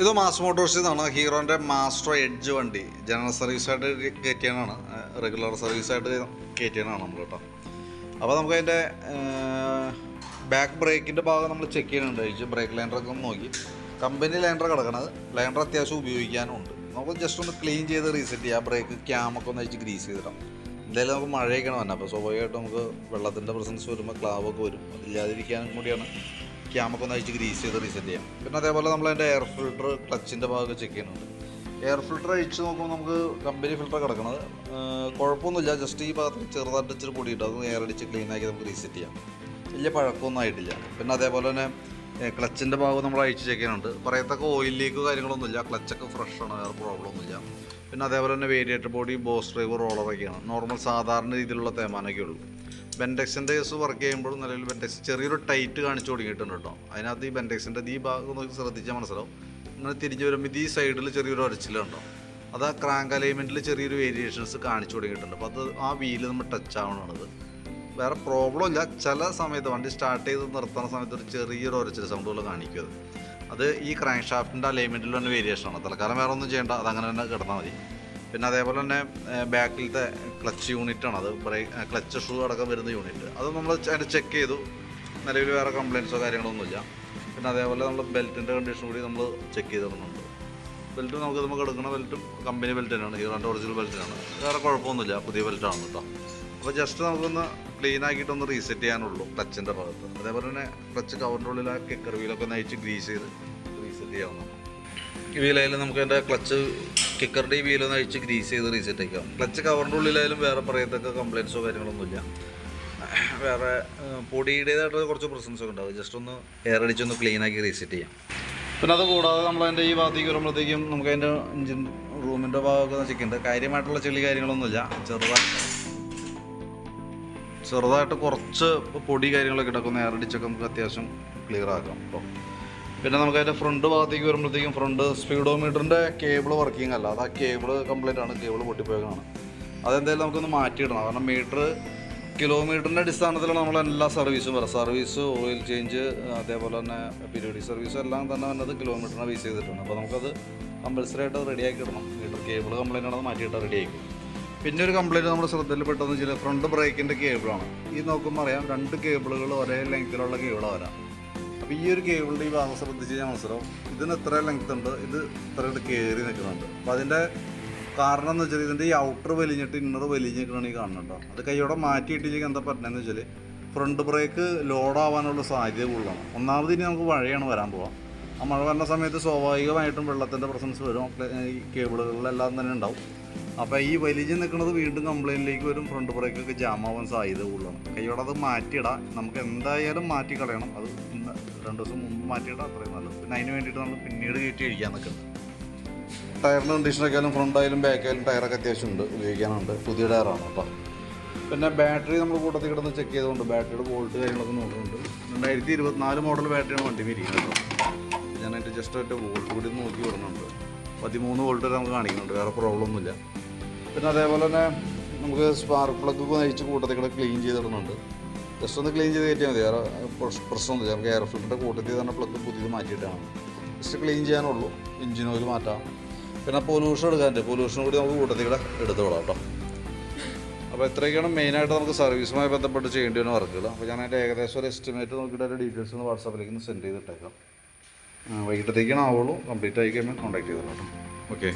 ഇത് മാസ് മോട്ടോഴ്സിൽ നിന്നാണ് ഹീറോന്റെ മാസ്റ്റർ എഡ്ജ് വണ്ടി ജനറൽ സർവീസായിട്ട് കയറ്റിയാണ് റെഗുലർ സർവീസായിട്ട് കയറ്റിയാണ് നമ്മൾ കേട്ടോ അപ്പോൾ നമുക്ക് അതിന്റെ ബാക്ക് ബ്രേക്കിന്റെ ഭാഗം നമ്മൾ ചെക്ക് ചെയ്യുന്നുണ്ട്. കഴിച്ച് ബ്രേക്ക് ലൈൻഡറൊക്കെ ഒന്ന് നോക്കി. കമ്പനി ലൈൻഡർ കിടക്കണത്. ലൈൻഡർ അത്യാവശ്യം ഉപയോഗിക്കാനുണ്ട്. നമുക്ക് ജസ്റ്റ് ഒന്ന് ക്ലീൻ ചെയ്ത് റീസെറ്റ് ചെയ്യാം. ബ്രേക്ക് ക്യാമൊക്കെ ഒന്ന് അഴിച്ച് ഗ്രീസ് ചെയ്തിടാം. എന്തായാലും നമുക്ക് മഴയൊക്കെയാണ് വന്നത് അപ്പോൾ സ്വാഭാവികമായിട്ട് നമുക്ക് വെള്ളത്തിന്റെ പ്രസൻസ് വരുമ്പോൾ ക്ലാവൊക്കെ വരും. അതില്ലാതിരിക്കാനും കൂടിയാണ്. ക്യാമൊക്കെ ഒന്ന് അഴിച്ച് ഗ്രീസ് ചെയ്ത് റീസെറ്റ് ചെയ്യാം. പിന്നെ അതേപോലെ നമ്മൾ അതിന്റെ എയർ ഫിൽട്ടർ ക്ലച്ചിന്റെ ഭാഗമൊക്കെ ചെക്ക് ചെയ്യുന്നുണ്ട്. എയർ ഫിൽട്ടർ അഴിച്ച് നോക്കുമ്പോൾ നമുക്ക് കമ്പനി ഫിൽട്ടർ കിടക്കണത്. കുഴപ്പമൊന്നുമില്ല. ജസ്റ്റ് ഈ ഭാഗത്ത് ചെറുതായിട്ട് ഇച്ചിരി പൊടിയിട്ട് അത് എയർ അടിച്ച് ക്ലീൻ ആക്കി നമുക്ക് റീസെറ്റ് ചെയ്യാം. വലിയ പഴക്കമൊന്നും ആയിട്ടില്ല. പിന്നെ അതേപോലെ തന്നെ ക്ലച്ചിന്റെ ഭാഗം നമ്മൾ അഴിച്ച് ചെക്ക് ചെയ്യുന്നുണ്ട്. പറയത്തക്ക ഓയിൽ ലീക്ക് കാര്യങ്ങളൊന്നുമില്ല. ക്ലച്ചൊക്കെ ഫ്രഷാണ് വേറെ പ്രോബ്ലം ഒന്നുമില്ല. പിന്നെ അതേപോലെ തന്നെ വേരിയേറ്റർ ബോഡി ബോസ് ഡ്രൈവ് റോളറൊക്കെയാണ് നോർമൽ സാധാരണ രീതിയിലുള്ള തേമാനൊക്കെ ഉള്ളൂ. ബെൻഡെക്സിന്റെ കേസ് വർക്ക് ചെയ്യുമ്പോഴും നിലവിൽ ബെൻഡെക്സ് ചെറിയൊരു ടൈറ്റ് കാണിച്ചു തുടങ്ങിയിട്ടുണ്ട് കേട്ടോ. അതിനകത്ത് ഈ ബെൻഡെക്സിന്റെ ഈ ഭാഗം നോക്കി ശ്രദ്ധിച്ചാൽ മനസ്സിലാവും. ഇങ്ങനെ തിരിഞ്ഞ് വരുമ്പോൾ ഈ സൈഡിൽ ചെറിയൊരു അരച്ചിലുണ്ടോ അത് ആ ക്രാങ്ക് അലൈൻമെന്റിൽ ചെറിയൊരു വേരിയേഷൻസ് കാണിച്ചു തുടങ്ങിയിട്ടുണ്ട്. അപ്പോൾ അത് ആ വീൽ നമ്മൾ ടച്ച് ആവണത് വേറെ പ്രോബ്ലം ഇല്ല. ചില സമയത്ത് വണ്ടി സ്റ്റാർട്ട് ചെയ്ത് നിർത്തുന്ന സമയത്ത് ഒരു ചെറിയൊരു ഒരച്ചിൽ കാണിക്കും അത്. അത് ഈ ക്രാങ്ക് ഷാഫ്റ്റിന്റെ അലൈൻമെന്റിൽ തന്നെ വേരിയേഷനാണ് തൽക്കാലം വേറെ ഒന്നും ചെയ്യേണ്ട. അതങ്ങനെ തന്നെ കിടന്നാൽ മതി. പിന്നെ അതേപോലെ തന്നെ ബാക്കിലത്തെ ക്ലച്ച് യൂണിറ്റാണ് അത് ബ്രേക്ക് ക്ലച്ച് ഷൂ അടക്കം വരുന്ന യൂണിറ്റ് അത് നമ്മൾ അതിന്റെ ചെക്ക് ചെയ്തു. നിലവിൽ വേറെ കംപ്ലയിൻസോ കാര്യങ്ങളൊന്നുമില്ല പിന്നെ അതേപോലെ നമ്മൾ ബെൽറ്റിന്റെ കണ്ടീഷൻ കൂടി നമ്മൾ ചെക്ക് ചെയ്തിടുന്നുണ്ട് ബെൽറ്റ് നമുക്ക് നമുക്ക് എടുക്കുന്ന ബെൽറ്റും കമ്പനി ബെൽറ്റ് തന്നെയാണ്. ഹീറോന്റെ ഒറിജിനൽ ബെൽറ്റിനാണ് വേറെ കുഴപ്പമൊന്നുമില്ല. പുതിയ ബെൽറ്റാണ് കേട്ടോ അപ്പോൾ ജസ്റ്റ് നമുക്കൊന്ന് ക്ലീൻ ആക്കിയിട്ടൊന്ന് റീസെറ്റ് ചെയ്യാനുള്ളൂ ക്ലച്ചിന്റെ ഭാഗത്ത്. അതേപോലെ തന്നെ ക്ലച്ച് കവറിന്റെ ഉള്ളിൽ ആ കിക്കർ വീലൊക്കെ ഒന്ന് അയച്ച് ഗ്രീസ് ചെയ്ത് റീസെറ്റ് ചെയ്യാവുന്നതാണ്. വീലായാലും നമുക്ക് അതിന്റെ ക്ലച്ച് കിക്കറിന്റെ ഈ വീലൊന്ന് അഴിച്ച് ഗ്രീസ് ചെയ്ത് റീസെറ്റ് ആക്കാം. ക്ലച്ച് കവറിന്റെ ഉള്ളിലായാലും വേറെ പറയത്തക്ക കംപ്ലയിൻസോ കാര്യങ്ങളൊന്നുമില്ല. വേറെ പൊടിയുടേതായിട്ടുള്ള പൊടിയുടേതായിട്ട് കുറച്ച് പ്രസൻസ് ഒക്കെ ഉണ്ടാവും. ജസ്റ്റ് ഒന്ന് എയർ അടിച്ചൊന്ന് ക്ലീൻ ആക്കി റീസെറ്റ് ചെയ്യാം. പിന്നെ അത് കൂടാതെ നമ്മൾ അതിന്റെ ഈ ഭാഗത്തേക്ക് വരുമ്പോഴത്തേക്കും നമുക്ക് അതിന്റെ എഞ്ചിൻ റൂമിന്റെ ഭാഗമൊക്കെ നശിക്കുന്നുണ്ട് കാര്യമായിട്ടുള്ള ചെളി കാര്യങ്ങളൊന്നുമില്ല. ചെറുതായിട്ട് ചെറുതായിട്ട് കുറച്ച് പൊടി കാര്യങ്ങളൊക്കെ കിടക്കുന്ന എയർ അടിച്ചൊക്കെ നമുക്ക് അത്യാവശ്യം ക്ലിയർ ആക്കാം. കേട്ടോ പിന്നെ നമുക്ക് അതിന്റെ ഫ്രണ്ട് ഭാഗത്തേക്ക് വരുമ്പോഴത്തേക്കും ഫ്രണ്ട് സ്പീഡോമീറ്ററിന്റെ കേബിൾ വർക്കിംഗ് അല്ല. അത് ആ കേബിൾ കംപ്ലൈന്റ് ആണ്. കേബിൾ പൊട്ടിപ്പോയതാണ് അതെന്തായാലും നമുക്കൊന്ന് മാറ്റിയിടണം. കാരണം മീറ്റർ കിലോമീറ്ററിന്റെ അടിസ്ഥാനത്തിലാണ് നമ്മൾ എല്ലാ സർവീസും വരാം. സർവീസ് ഓയിൽ ചേഞ്ച് അതേപോലെ തന്നെ പീരിയോഡിക് സർവീസ് എല്ലാം തന്നെ വന്നത് കിലോമീറ്ററിനെ ബേസ് ചെയ്തിട്ടാണ്. അപ്പോൾ നമുക്കത് കമ്പൽസറി ആയിട്ട് റെഡിയാക്കി ഇടണം. മീറ്റർ കേബിൾ കംപ്ലൈന്റ് ആണെന്ന് മാറ്റിയിട്ട് റെഡിയാക്കി പിന്നെ ഒരു കംപ്ലൈന്റ് നമ്മുടെ ശ്രദ്ധയിൽപ്പെട്ടതെന്ന് വെച്ചാൽ ഫ്രണ്ട് ബ്രേക്കിന്റെ കേബിളാണ് ഈ നോക്കുമ്പോൾ അറിയാം രണ്ട് കേബിളുകൾ ഒരേ ലെങ്ത്തിലുള്ള കേബിളാണ് വരാം. അപ്പോൾ ഈ ഒരു കേബിളിന്റെ ഈ ഭാഗം ശ്രദ്ധിച്ച് കഴിഞ്ഞാൽ മനസ്സിലാവും. ഇതിന് ഇത്ര ലെങ്ത് ഉണ്ട്. ഇത് ഇത്രയായിട്ട് കയറി നിൽക്കുന്നുണ്ട്. അപ്പോൾ അതിന്റെ കാരണം എന്ന് വെച്ചാൽ ഇതിന്റെ ഈ ഔട്ടർ വലിഞ്ഞിട്ട് ഇന്നർ വലിഞ്ഞ് നിൽക്കണമെങ്കിൽ കാണുന്നുണ്ടോ അത് കൈയോടെ മാറ്റിയിട്ടില്ലെങ്കിൽ എന്താ പറ്റുന്നതെന്ന് വെച്ചാൽ ഫ്രണ്ട് ബ്രേക്ക് ലോഡാവാനുള്ള സാധ്യത കൂടുതലാണ്. ഒന്നാമത് ഇനി നമുക്ക് മഴയാണ് വരാൻ പോവാം. ആ മഴ വരുന്ന സമയത്ത് സ്വാഭാവികമായിട്ടും വെള്ളത്തിന്റെ പ്രസൻസ് വരും. ഈ കേബിളുകളിലെല്ലാം തന്നെ ഉണ്ടാവും. അപ്പോൾ ഈ വലിഞ്ഞ് നിൽക്കുന്നത് വീണ്ടും കംപ്ലൈന്റിലേക്ക് വരും ഫ്രണ്ട് ബ്രേക്കൊക്കെ ജാം ആവാൻ സാധ്യത കൂടുതലാണ്. കൈയോടെ അത് മാറ്റിയിടാം. നമുക്ക് എന്തായാലും മാറ്റി കളയണം. അത് ഇന്ന് രണ്ട് ദിവസം മുമ്പ് മാറ്റിയിടാം അത്രയും നല്ലത്. പിന്നെ അതിന് വേണ്ടിയിട്ട് നമ്മൾ പിന്നീട് കയറ്റി അഴിക്കാൻ നിൽക്കുന്നത് ടയറിന്റെ കണ്ടീഷനൊക്കെയാലും ആയാലും ഫ്രണ്ട് ആയാലും ബാക്ക് ആയാലും ടയറൊക്കെ അത്യാവശ്യം ഉണ്ട് ഉപയോഗിക്കാനുണ്ട്. പുതിയ ടയറാണ് കേട്ടോ. പിന്നെ ബാറ്ററി നമ്മൾ കൂട്ടത്തിൽ കിടന്ന് ചെക്ക് ചെയ്തുകൊണ്ട് ബാറ്ററിയുടെ വോൾട്ട് കാര്യങ്ങളൊക്കെ നോക്കുന്നുണ്ട്. രണ്ടായിരത്തി ഇരുപത്തിനാല് മോഡൽ ബാറ്ററിയാണ് വണ്ടി മേടിക്കുന്നത് കേട്ടോ. ഞാനായിട്ട് ജസ്റ്റ് ഒറ്റ വോൾട്ട് കൂടി നോക്കി വിടുന്നുണ്ട്. പതിമൂന്ന് വോൾട്ട് വരെ നമുക്ക് കാണിക്കുന്നുണ്ട്. വേറെ പ്രോബ്ലം ഒന്നുമില്ല. പിന്നെ അതേപോലെ തന്നെ നമുക്ക് സ്പാർക്ക് പ്ലഗ് നയിച്ച് കൂട്ടത്തിൽ കൂടെ ക്ലീൻ ചെയ്തിടുന്നുണ്ട് ജസ്റ്റ് ഒന്ന് ക്ലീൻ ചെയ്ത് കയറ്റിയാൽ മതി. വേറെ പ്രശ്- പ്രശ്നമൊന്നുമില്ല. നമുക്ക് എയർ ഫിൽറ്ററിന്റെ കൂട്ടത്തിൽ തന്നെ പ്ലഗ് പുതിയത് മാറ്റിയിട്ടാണ്. ജസ്റ്റ് ക്ലീൻ ചെയ്യാനുള്ളൂ. എഞ്ചിൻ ഓയിൽ മാറ്റാം. പിന്നെ പൊല്യൂഷൻ എടുക്കാനുണ്ട് പൊല്യൂഷൻ കൂടി നമുക്ക് കൂട്ടത്തിൽ കൂടെ എടുത്ത് വിടാം കേട്ടോ. അപ്പോൾ ഇത്രയൊക്കെയാണ് മെയിനായിട്ട് നമുക്ക് സർവീസുമായി ബന്ധപ്പെട്ട് ചെയ്യേണ്ടി വരുന്ന വർക്കുകൾ അപ്പോൾ ഞാൻ അതിന്റെ ഏകദേശം ഒരു എസ്റ്റിമേറ്റ് നോക്കിയിട്ട് അതിന്റെ ഡീറ്റെയിൽസ് ഒന്ന് വാട്സാപ്പിലേക്ക് ഒന്ന് സെൻഡ് ചെയ്തിട്ടേക്കാം വൈകിട്ടത്തേക്കാണ് ആവുള്ളൂ. കംപ്ലീറ്റ് ആയി കഴിയുമ്പോൾ കോൺടാക്ട് ചെയ്തോളാം ഓക്കെ